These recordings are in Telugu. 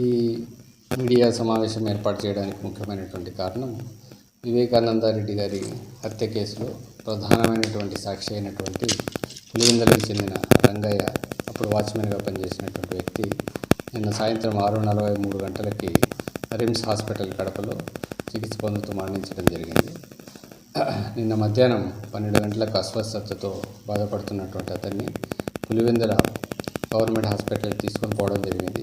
ఈ మీడియా సమావేశం ఏర్పాటు చేయడానికి ముఖ్యమైనటువంటి కారణం వివేకానంద రెడ్డి గారి హత్య కేసులో ప్రధానమైనటువంటి సాక్షి అయినటువంటి పులివెందులకు చెందిన రంగయ్య అప్పుడు వాచ్మెన్గా పనిచేసినటువంటి వ్యక్తి నిన్న సాయంత్రం ఆరు నలభై మూడు గంటలకి రిమ్స్ హాస్పిటల్ కడపలో చికిత్స పొందుతూ మరణించడం జరిగింది. నిన్న మధ్యాహ్నం పన్నెండు గంటలకు అస్వస్థతతో బాధపడుతున్నటువంటి అతన్ని పులివెందుల గవర్నమెంట్ హాస్పిటల్ తీసుకొని పోవడం జరిగింది.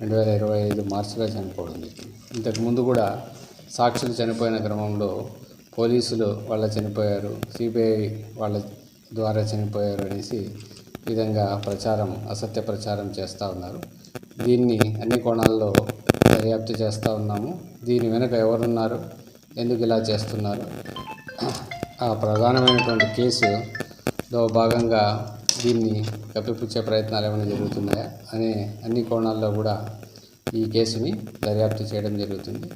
రెండు వేల ఇరవై ఐదు మార్చిలో చనిపోవడం జరిగింది. ఇంతకు ముందు కూడా సాక్షులు చనిపోయిన క్రమంలో పోలీసులు వాళ్ళ చనిపోయారు సిబిఐ వాళ్ళ ద్వారా చనిపోయారు అనేసి ఈ విధంగా ప్రచారం అసత్య ప్రచారం చేస్తూ ఉన్నారు. దీన్ని అన్ని కోణాల్లో దర్యాప్తు చేస్తూ ఉన్నాము. దీని వెనుక ఎవరున్నారు? ఎందుకు ఇలా చేస్తున్నారు? ఆ ప్రధానమైనటువంటి కేసులో భాగంగా దీన్ని కప్పిపుచ్చే ప్రయత్నాలు ఏమైనా జరుగుతున్నాయా అనే అన్ని కోణాల్లో కూడా ఈ కేసుని దర్యాప్తు చేయడం జరుగుతుంది.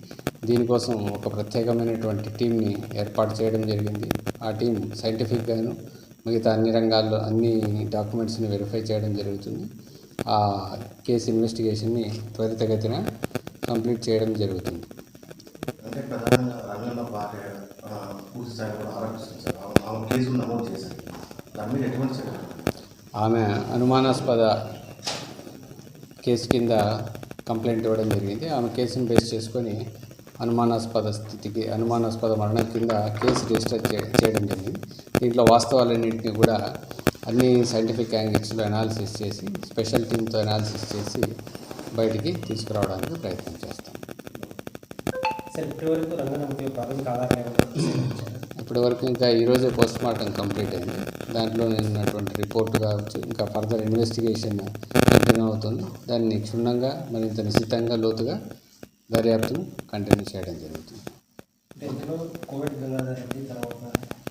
దీనికోసం ఒక ప్రత్యేకమైనటువంటి టీంని ఏర్పాటు చేయడం జరిగింది. ఆ టీం సైంటిఫిక్గాను మిగతా అన్ని రంగాల్లో అన్ని డాక్యుమెంట్స్ని వెరిఫై చేయడం జరుగుతుంది. ఆ కేసు ఇన్వెస్టిగేషన్ని త్వరితగతిన కంప్లీట్ చేయడం జరుగుతుంది. అంటే ప్రధానంగా రంగంలో పూర్తి స్థాయిలో కూడా సార్ నమోదు చేశారు. దాని మీద ఎటువంటి ఆమె అనుమానాస్పద కేసు కింద కంప్లైంట్ ఇవ్వడం జరిగింది. ఆమె కేసును బేస్ చేసుకొని అనుమానాస్పద స్థితికి అనుమానాస్పద మరణం కింద కేసు రిజిస్టర్ చేయడం జరిగింది. దీంట్లో వాస్తవాలన్నింటినీ కూడా అన్ని సైంటిఫిక్ యాంగిల్స్లో అనాలిసిస్ చేసి స్పెషల్ టీమ్తో అనాలిసిస్ చేసి బయటికి తీసుకురావడానికి ప్రయత్నం చేస్తాం. సార్ ఇప్పటివరకు రంగనాథ్ ప్రాథమిక ఆధారం ఇప్పటి వరకు ఇంకా ఈరోజే పోస్ట్ మార్టం కంప్లీట్ అయింది. దాంట్లో ఉన్నటువంటి రిపోర్ట్ కావచ్చు ఇంకా ఫర్దర్ ఇన్వెస్టిగేషన్ కంటిన్యూ అవుతుంది. దాన్ని క్షుణ్ణంగా మరింత నిశ్చితంగా లోతుగా దర్యాప్తును కంటిన్యూ చేయడం జరుగుతుంది. అంటే ఇందులో కోవిడ్ గంగాధర్ రెడ్డి తర్వాత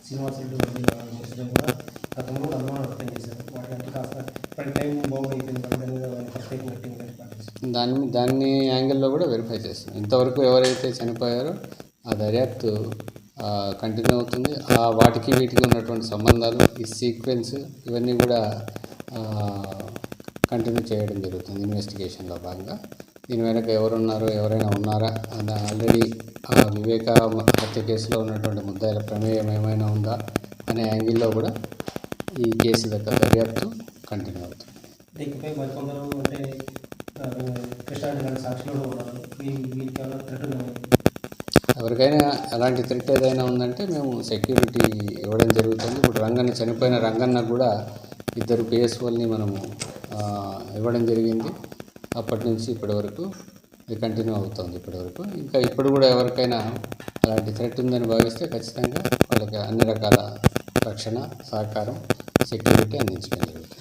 శ్రీనివాస్ రెడ్డి వంటి కేసులో కూడా గతంలో కూడా అనుమానం వ్యక్తం చేశారు. వాటి కాస్త ఇప్పటి టైం బాగుంది అయిపోయింది కాబట్టి దాని మీద వాళ్ళు ప్రత్యేకంగా టీం ఏర్పాటు చేశారు దాన్ని దాన్ని యాంగిల్లో కూడా వెరిఫై చేస్తున్నాం. ఇంతవరకు ఎవరైతే చనిపోయారో ఆ దర్యాప్తు కంటిన్యూ అవుతుంది. ఆ వాటికి వీటికి ఉన్నటువంటి సంబంధాలు ఈ సీక్వెన్స్ ఇవన్నీ కూడా కంటిన్యూ చేయడం జరుగుతుంది ఇన్వెస్టిగేషన్లో భాగంగా. దీని వెనక ఎవరున్నారో ఎవరైనా ఉన్నారా అన్న ఆల్రెడీ ఆ వివేక హత్య కేసులో ఉన్నటువంటి ముద్దాయిల ప్రమేయం ఏమైనా ఉందా అనే యాంగిల్లో కూడా ఈ కేసు యొక్క దర్యాప్తు కంటిన్యూ అవుతుంది. దీనిపై మరికొందరు అంటే కృష్ణారెడ్డి గారి ఉన్నారు వీ- వీరికి ఏమైనా థ్రెట్ ఉన్నాయి ఎవరికైనా అలాంటి థ్రెట్ ఏదైనా ఉందంటే మేము సెక్యూరిటీ ఇవ్వడం జరుగుతుంది. ఇప్పుడు రంగన్న చనిపోయిన రంగన్న కూడా ఇద్దరు పిఎస్ఓల్ని మనము ఇవ్వడం జరిగింది. అప్పటి నుంచి ఇప్పటి వరకు ఇది కంటిన్యూ అవుతుంది ఇప్పటి వరకు. ఇంకా ఇప్పుడు కూడా ఎవరికైనా అలాంటి థ్రెట్ ఉందని భావిస్తే ఖచ్చితంగా వాళ్ళకి అన్ని రకాల రక్షణ సహకారం సెక్యూరిటీ అందించడం జరుగుతుంది.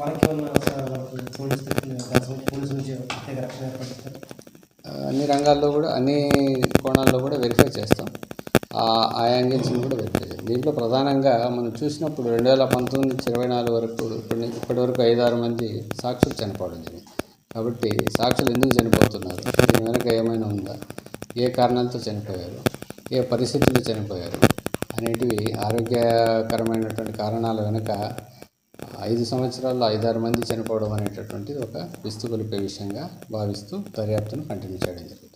పోలీసు నుంచి ప్రత్యేక రక్షణ అన్ని రంగాల్లో కూడా అన్ని కోణాల్లో కూడా వెరిఫై చేస్తాం. ఆ యాంగిల్స్ని కూడా వెరిఫై చేస్తాం. దీంట్లో ప్రధానంగా మనం చూసినప్పుడు రెండు వేల పంతొమ్మిది నుంచి ఇరవై నాలుగు వరకు ఇప్పటి ఇప్పటి వరకు ఐదారు మంది సాక్షులు చనిపోవడం జరిగింది. కాబట్టి సాక్షులు ఎందుకు చనిపోతున్నారు? దీని వెనక ఏమైనా ఉందా? ఏ కారణాలతో చనిపోయారు? ఏ పరిస్థితుల్లో చనిపోయారు? అనేటివి ఆరోగ్యకరమైనటువంటి కారణాల వెనుక ఐదు సంవత్సరాల్లో ఐదారు మంది చనిపోవడం అనేటటువంటిది ఒక విస్తుగొలిపే విషయంగా భావిస్తూ దర్యాప్తును కంటిన్యూ చేయడం జరిగింది.